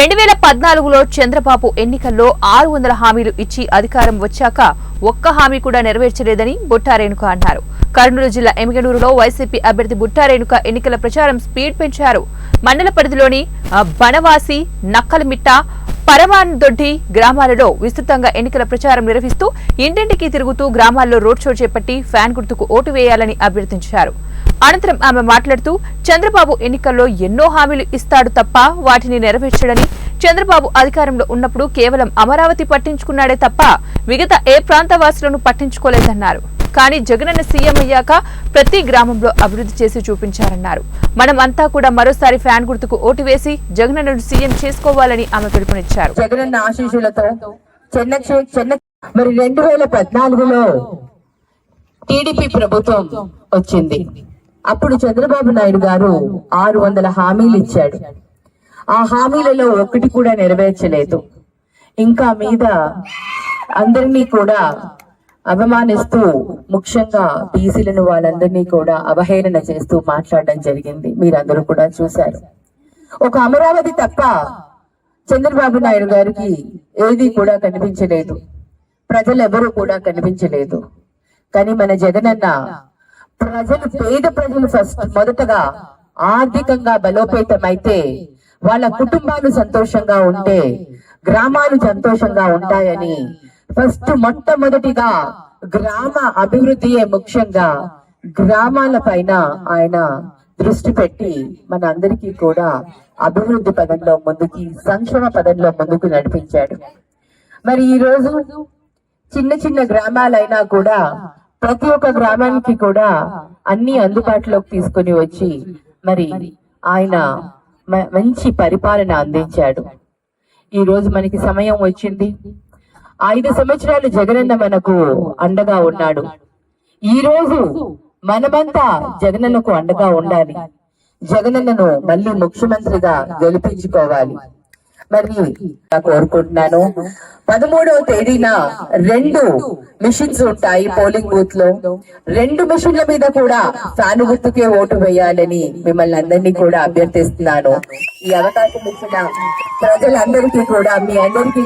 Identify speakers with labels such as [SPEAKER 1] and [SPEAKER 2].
[SPEAKER 1] రెండు వేల పద్నాలుగులో చంద్రబాబు ఎన్నికల్లో ఆరు వందల హామీలు ఇచ్చి అధికారం వచ్చాక ఒక్క హామీ కూడా నెరవేర్చలేదని బుట్టారేణుక అన్నారు. కర్నూలు జిల్లా ఎమిగనూరులో వైసీపీ అభ్యర్థి బుట్టారేణుక ఎన్నికల ప్రచారం స్పీడ్ పెంచారు. మండల పరిధిలోని బనవాసి నక్కలమిట్ట పరమాన్దొడ్డి గ్రామాలలో విస్తృతంగా ఎన్నికల ప్రచారం నిర్వహిస్తూ ఇంటింటికి తిరుగుతూ గ్రామాల్లో రోడ్ షో చేపట్టి ఫ్యాన్ గుర్తుకు ఓటు వేయాలని అభ్యర్థించారు. అనంతరం ఆమె మాట్లాడుతూ చంద్రబాబు ఎన్నికల్లో ఎన్నో హామీలు ఇస్తాడు తప్ప వాటిని నెరవేర్చడని. చంద్రబాబు అధికారంలో ఉన్నప్పుడు కేవలం అమరావతి పట్టించుకున్నాడే తప్ప మిగతా ఏ ప్రాంత వాసులను పట్టించుకోలేదన్నారు. కానీ జగనన్న సీఎం అయ్యాక ప్రతి గ్రామంలో అభివృద్ధి చేసి చూపించారన్నారు. మనం అంతా కూడా మరోసారి ఫ్యాన్ గుర్తుకు ఓటు వేసి జగనన్నను సీఎం చేసుకోవాలని ఆమె పిలుపునిచ్చారు.
[SPEAKER 2] జగనన్న ఆశీస్సులతో చెన్న చెన్న మరి రెండు వేల పద్నాలుగులో టీడీపీ ప్రభుత్వం వచ్చింది. అప్పుడు చంద్రబాబు నాయుడు గారు ఆరు వందల హామీలు ఇచ్చాడు. ఆ హామీలలో ఒకటి కూడా నెరవేర్చలేదు. ఇంకా మీద అందరినీ కూడా అవమానిస్తూ ముఖ్యంగా బీసీలను వాళ్ళందరినీ కూడా అవహేళన చేస్తూ మాట్లాడడం జరిగింది. మీరందరూ కూడా చూశారు. ఒక అమరావతి తప్ప చంద్రబాబు నాయుడు గారికి ఏది కూడా కనిపించలేదు. ప్రజలెవరూ కూడా కనిపించలేదు. కానీ మన జగనన్న ప్రజలు పేద ప్రజలు ఫస్ట్. మొదటగా ఆర్థికంగా బలోపేతమైతే వాళ్ళ కుటుంబాలు సంతోషంగా ఉంటే గ్రామాలు సంతోషంగా ఉంటాయని ఫస్ట్ మొట్టమొదటిగా గ్రామ అభివృద్ధియే ముఖ్యంగా గ్రామాల పైన ఆయన దృష్టి పెట్టి మన అందరికీ కూడా అభివృద్ధి పదంలో ముందుకి సంక్షేమ పదంలో ముందుకు నడిపించాడు. మరి ఈ రోజు చిన్న చిన్న గ్రామాలైనా కూడా ప్రతి ఒక్క గ్రామానికి కూడా అన్ని అందుబాటులోకి తీసుకొని వచ్చి మరి ఆయన మంచి పరిపాలన అందించాడు. ఈ రోజు మనకి సమయం వచ్చింది. ఐదు సంవత్సరాలు జగనన్న మనకు అండగా ఉన్నాడు. ఈ రోజు మనమంతా జగనన్నకు అండగా ఉండాలి. జగనన్నను మళ్ళీ ముఖ్యమంత్రిగా గెలిపించుకోవాలి. మరి కోరుకుంటున్నాను. పదమూడవ తేదీన రెండు మిషన్స్ ఉంటాయి పోలింగ్ బూత్లో. రెండు మిషన్ల మీద కూడా ఫ్యాను గుర్తుకే ఓటు వేయాలని మిమ్మల్ని అందరినీ కూడా అభ్యర్థిస్తున్నాను. ఈ అవకాశం ఇచ్చిన ప్రజలందరికీ కూడా మీ అందరికీ